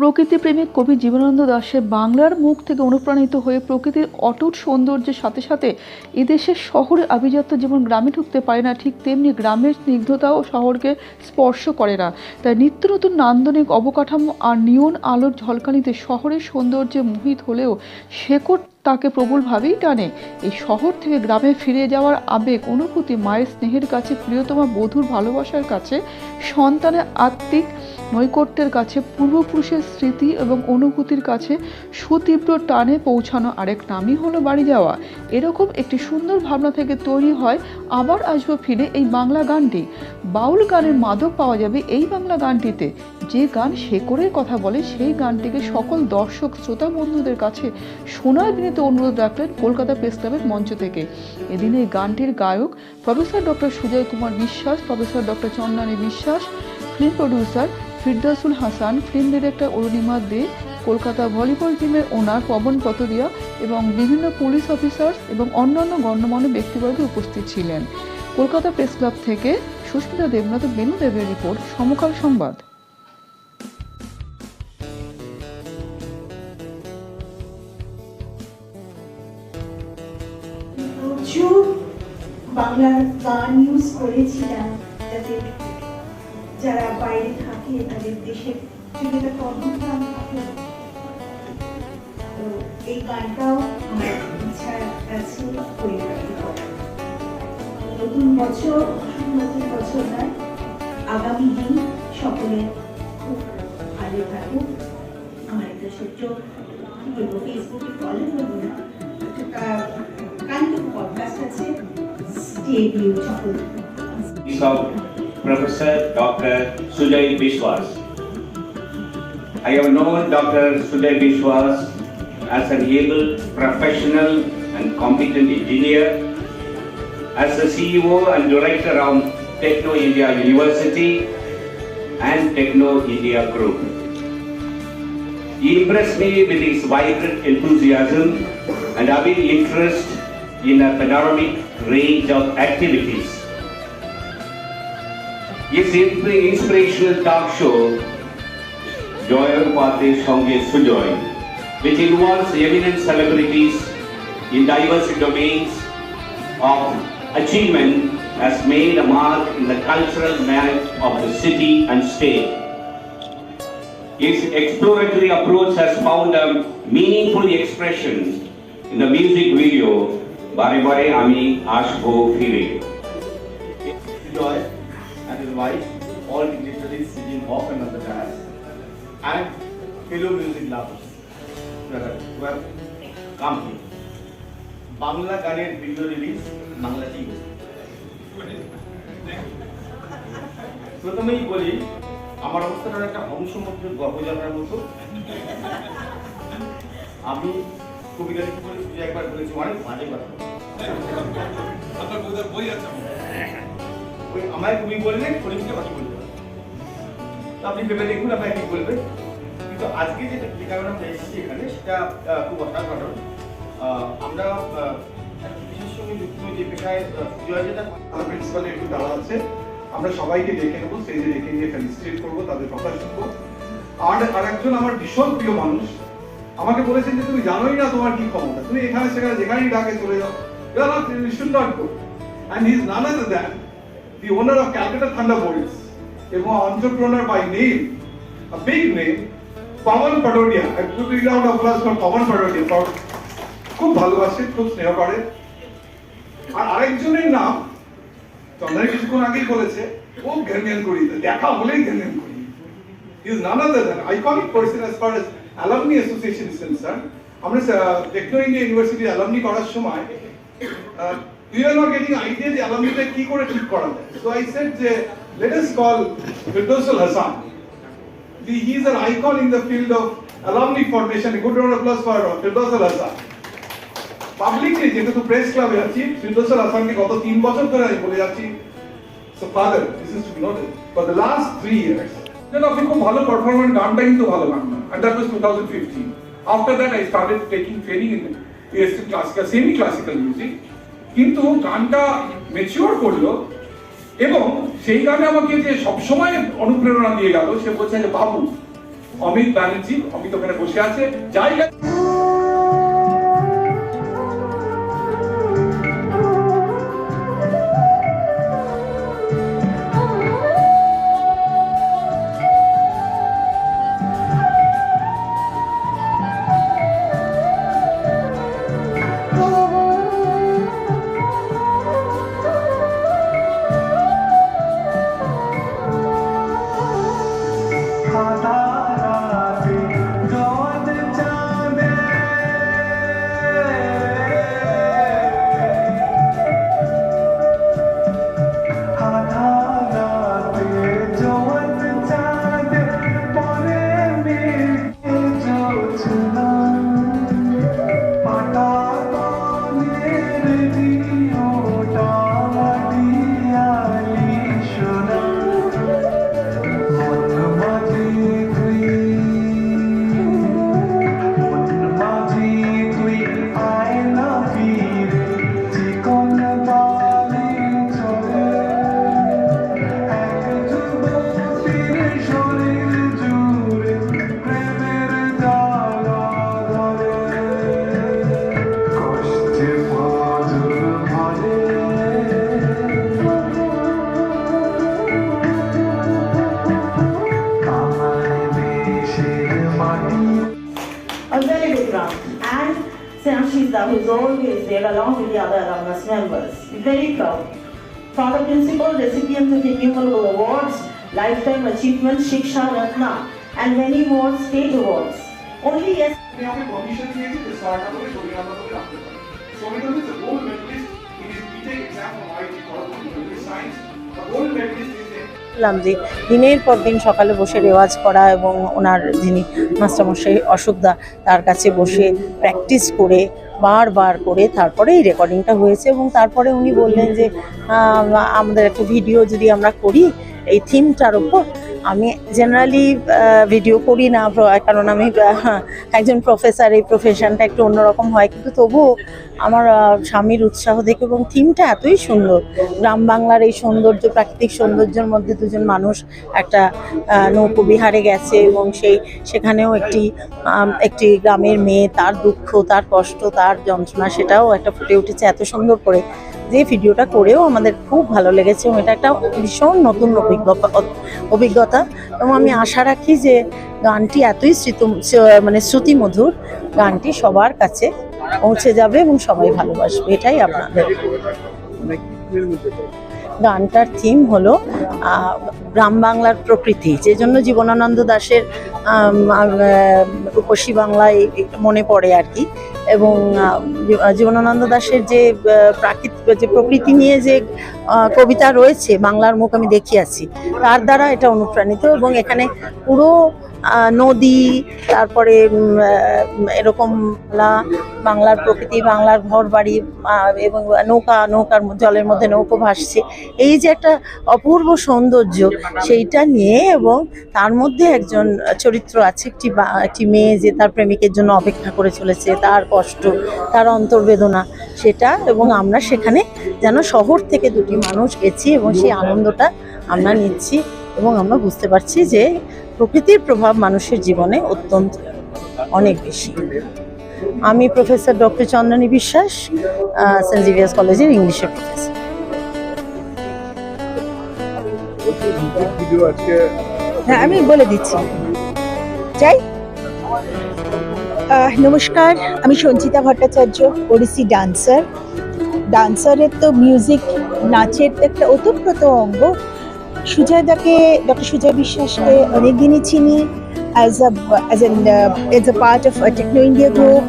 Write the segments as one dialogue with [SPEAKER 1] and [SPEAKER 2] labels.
[SPEAKER 1] প্রকৃতিপ্রেমিক কবি জীবনানন্দ দাশের বাংলার মুখ থেকে অনুপ্রাণিত হয়ে প্রকৃতির অটুট সৌন্দর্যের সাথে সাথে এদেশের শহরে আভিজাত্য যেমন গ্রামে ঢুকতে পারে না, ঠিক তেমনি গ্রামের স্নিগ্ধতাও শহরকে স্পর্শ করে না। তাই নিত্য নতুন নান্দনিক অবকাঠামো আর নিয়ন আলোর ঝলকানিতে শহরের সৌন্দর্যে মোহিত হলেও শেকড় তাকে প্রবলভাবেই টানে। এই শহর থেকে গ্রামে ফিরে যাওয়ার আবেগ, অনুভূতি, মায়ের স্নেহের কাছে প্রিয়তমা বধূর ভালোবাসার কাছে সন্তানের আত্মিক নৈকট্যের কাছে পূর্বপুরুষের স্মৃতি এবং অনুভূতির কাছে সুতীব্র টানে পৌঁছানো আরেক নামই হলো বাড়ি যাওয়া। এরকম একটি সুন্দর ভাবনা থেকে তৈরি হয়, আবার আসব ফিরে এই বাংলা গানটি। বাউল গানের মাদক পাওয়া যাবে এই বাংলা গানটিতে। যে গান শেকড়ের কথা বলে সেই গানটিকে সকল দর্শক, শ্রোতা বন্ধুদের কাছে শোনার বিনীত অনুরোধ রাখলেন কলকাতা প্রেস ক্লাবের মঞ্চ থেকে। এদিন এই গানটির গায়ক professor doctor Sujoy Kumar Biswas, professor doctor Chandani Biswas, film producer Firdausul Hasan film director Arunima Dey, Kolkata volleyball টিমের ওনার পবন পতরিয়া এবং বিভিন্ন পুলিশ অফিসার এবং অন্যান্য গণ্যমান্য ব্যক্তিবর্গ উপস্থিত ছিলেন। কলকাতা প্রেস ক্লাব থেকে সুস্মিতা দেবনাথ, বেনু দেবের রিপোর্ট সমকাল সংবাদ।
[SPEAKER 2] প্রচুর বাংলা গান ইউজ করেছিলাম যারা বাইরে থাকে তাদের দেশের একটা কর্মস্থান থাকে তো এই গানটাও আমার ইচ্ছা আছে পরিবর্তিত করার নতুন বছর নতুন বছর নয়, আগামী দিন সকলের খুব ভালো থাকুক। আমার একটা ছোট্ট কি বলব ফেসবুকে ফলো করব না একটা পডকাস্ট আছে।
[SPEAKER 3] Stay beautiful Professor Dr. Sujay Bishwas. I have known Dr. Sujay Bishwas as an able, professional and competent engineer, as the CEO and director of Techno India University and Techno India Group. He impressed me with his vibrant enthusiasm and avid interest in a panoramic range of activities. Insp- inspirational talk show, Joyer Pathe Songe Sujoy, which involves eminent celebrities in diverse domains of achievement, has made a mark in the cultural map of the city and state. His exploratory approach has found a meaningful expression in the music video Bare Bare Ami Ashbo Fire.
[SPEAKER 4] Who have come here. Bangla গানের video release বাংলাতেই হয়েছে। প্রথমেই বলি, আমার অবস্থাটা একটা হংসমুদ্র গর্ভযাত্রার মতো। আমি কবিতা বলে একবার বলেছি, অনেক বাজে কথা। আমায় কবি বললেন ফরিদকে কথা বলতে আপনি ভেবে দেখুন, আপনাকে কি বলবেন কিন্তু আজকে যে এসেছি এখানে সেটা খুব অসাধারণ। আমরা বিশেষ সঙ্গে যুক্ত যে পেশায়
[SPEAKER 5] আমার একটু দাঁড়া আছে। আমরা সবাইকে ডেকে নেব স্টেজে ডেকে নিয়ে করব তাদের কথা শুনব। আর আর একজন আমার ভীষণ প্রিয় মানুষ আমাকে বলেছেন যে তুমি জানোই না তোমার কি ক্ষমতা। তুমি এখানে সেখানে যেখানেই ডাকে চলে যাও। He is none other than the owner of Calcutta Thunderbirds, এবং entrepreneur by name, a big name, I put a round of applause for Pawan Padodia. For খুব ভালোবাসে খুব স্নেহ করে। আর আরেকজনের নাম চন্দ্রের কিছুক্ষণ আগেই বলেছে ও ঘ্যান করি দেখা হলেই ঘ্যান করি। Is none other than iconic person as far as alumni association is concern আমরা টেকনো ইন্ডিয়া ইউনিভার্সিটি অ্যালামনি করার সময় আর নট গেটিং আইডিয়া যে অ্যালামনিটা কি করে ঠিক করা যায়। সো আই সেড যে let us call Firdausul Hasan The, he is an icon in the field of alumni formation. A good round of applause for uh, Firdaus Hasan. Publicly যেহেতু press ক্লাবে আছি ফিরদৌসুল হাসানকে গত তিন বছর ধরে আমি বলে যাচ্ছি so father this is to be noted for the last three years যেন আপনি খুব ভালো পারফরমেন্স গানটা কিন্তু ভালো গান না and that was 2015 after that i started taking training in ASC classical semi classical music কিন্তু গানটা ম্যাচিওর করলো এবং সেই গানে আমাকে যে সবসময় অনুপ্রেরণা দিয়ে গেল, সে বলছে যে বাবু, অমিত ব্যানার্জি, অমিত ওখানে বসে আছে, যাই
[SPEAKER 6] a that was own is there along with the other alumnus members. Very proud. For the principal recipients of innumerable awards, lifetime achievement Shiksha Ratna and many more state awards. Only yes.
[SPEAKER 5] So because it's a gold medalist in his PTEC exam from IIT Kharagpur in science, a gold medalist is
[SPEAKER 7] বললাম যে দিনের পর দিন সকালে বসে রেওয়াজ করা এবং ওনার যিনি মাস্টারমশাই অশোকদা তার কাছে বসে প্র্যাকটিস করে বারবার করে তারপরে এই রেকর্ডিংটা হয়েছে এবং তারপরে উনি বললেন যে আমাদের একটা ভিডিও যদি আমরা করি, এই থিমটার ওপর আমি জেনারেলি ভিডিও করি না কারণ আমি একজন প্রফেসর এই প্রফেশনটা একটু অন্যরকম হয়। কিন্তু তবুও আমার স্বামীর উৎসাহ দেখে এবং থিমটা এতই সুন্দর। গ্রাম বাংলার এই সৌন্দর্য, প্রাকৃতিক সৌন্দর্যের মধ্যে দুজন মানুষ একটা নৌকোবিহারে গেছে এবং সেই, সেখানেও একটি একটি গ্রামের মেয়ে, তার দুঃখ, তার কষ্ট, তার যন্ত্রণা, সেটাও একটা ফুটে উঠেছে এত সুন্দর করে। যে ভিডিওটা করেও আমাদের খুব ভালো লেগেছে এবং এটা একটা ভীষণ নতুন অভিজ্ঞতা অভিজ্ঞতা। এবং আমি আশা রাখি যে গানটি এতই স্মৃত মানে শ্রুতিমধুর গানটি সবার কাছে পৌঁছে যাবে এবং সবাই ভালোবাসবে, এটাই আপনাদের। গানটার থিম হলো গ্রাম বাংলার প্রকৃতি। যে জন্য জীবনানন্দ দাশের রূপসী বাংলায় মনে পড়ে আর কি। এবং জীবনানন্দ দাশের যে প্রাকৃতিক যে প্রকৃতি নিয়ে যে কবিতা রয়েছে, বাংলার মুখ আমি দেখিয়াছি, তার দ্বারা এটা অনুপ্রাণিত এবং এখানে পুরো নদী, তারপরে এরকম বাংলার প্রকৃতি, বাংলার ঘর বাড়ি এবং নৌকা, নৌকার জলের মধ্যে নৌকো ভাসছে। এই যে একটা অপূর্ব সৌন্দর্য, সেইটা নিয়ে এবং তার মধ্যে একজন চরিত্র আছে, একটি একটি মেয়ে যে তার প্রেমিকের জন্য অপেক্ষা করে চলেছে, তার কষ্ট, তার অন্তর্বেদনা, সেটা এবং আমরা সেখানে যেন শহর থেকে দুটি মানুষ গেছি এবং সেই আনন্দটা আমরা নিচ্ছি এবং আমরা বুঝতে পারছি যে প্রকৃতির প্রভাব মানুষের জীবনে অত্যন্ত অনেক বেশি। আমি প্রফেসর ডক্টর চন্দ্রানী বিশ্বাস সেন্ট জেভিয়ার্স কলেজের ইংলিশের প্রফেসর।
[SPEAKER 8] হ্যাঁ আমি বলে দিচ্ছি। আহ, নমস্কার আমি সঞ্চিতা ভট্টাচার্য ওড়িশি ডান্সার। ডান্সারের তো মিউজিক নাচের একটা ওতপ্রোত অঙ্গ সুজয়দাকে ডক্টর সুজয় বিশ্বাসকে অনেকদিনই চিনি as a as an as a part of Techno India group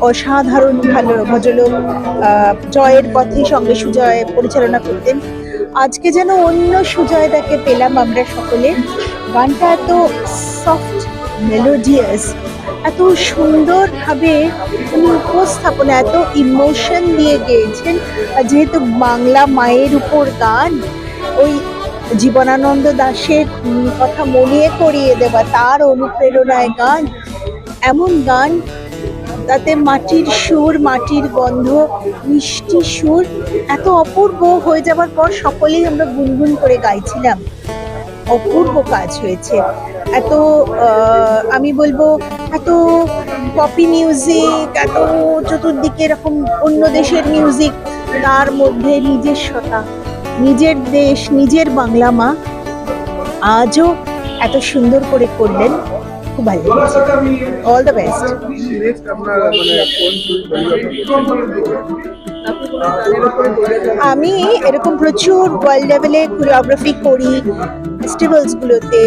[SPEAKER 8] অসাধারণ ভালো ভদ্রলোক আহ, জয়ের পথে সঙ্গে সুজয় পরিচালনা করতেন। আজকে যেন অন্য সুজয়দাকে পেলাম আমরা সকলে। গানটা এত সফট মেলোডিয়াস এত সুন্দরভাবে উনি উপস্থাপনা এত ইমোশন দিয়ে গেয়েছেন। যেহেতু বাংলা মায়ের উপর গান জীবনানন্দ উম, কথা মনে করিয়ে দেওয়া তার অনুপ্রেরণায় গান এমন গান তাতে মাটির সুর মাটির গন্ধ মিষ্টি সুর এত অপূর্ব হয়ে যাওয়ার পর সকলেই আমরা গুনগুন করে গাইছিলাম। অপূর্ব কাজ হয়েছে। এত আমি বলব এত পপি মিউজিক এত চতুর্দিকে এরকম অন্য দেশের মিউজিক তার মধ্যে নিজস্বতা। নিজের দেশ, নিজের বাংলা মা, আজও এত সুন্দর করে করলেন, খুব ভালো অল দ্য বেস্ট আমি এরকম প্রচুর ওয়ার্ল্ড লেভেলে কোরিওগ্রাফি করি ফেস্টিভ্যালসগুলোতে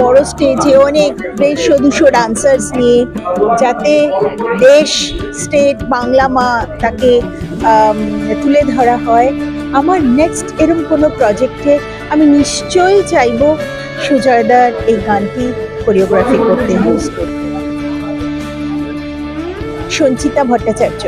[SPEAKER 8] বড় স্টেজে অনেক দেড়শো দুশো ডান্সার্স নিয়ে, যাতে দেশ স্টেট বাংলা মা তাকে তুলে ধরা হয়। আমার নেক্সট এরকম কোনো প্রজেক্টে আমি নিশ্চয়ই চাইব সুজয়দার এই গানটি কোরিওগ্রাফি করতে ইউজ করতে। সঞ্চিতা ভট্টাচার্য।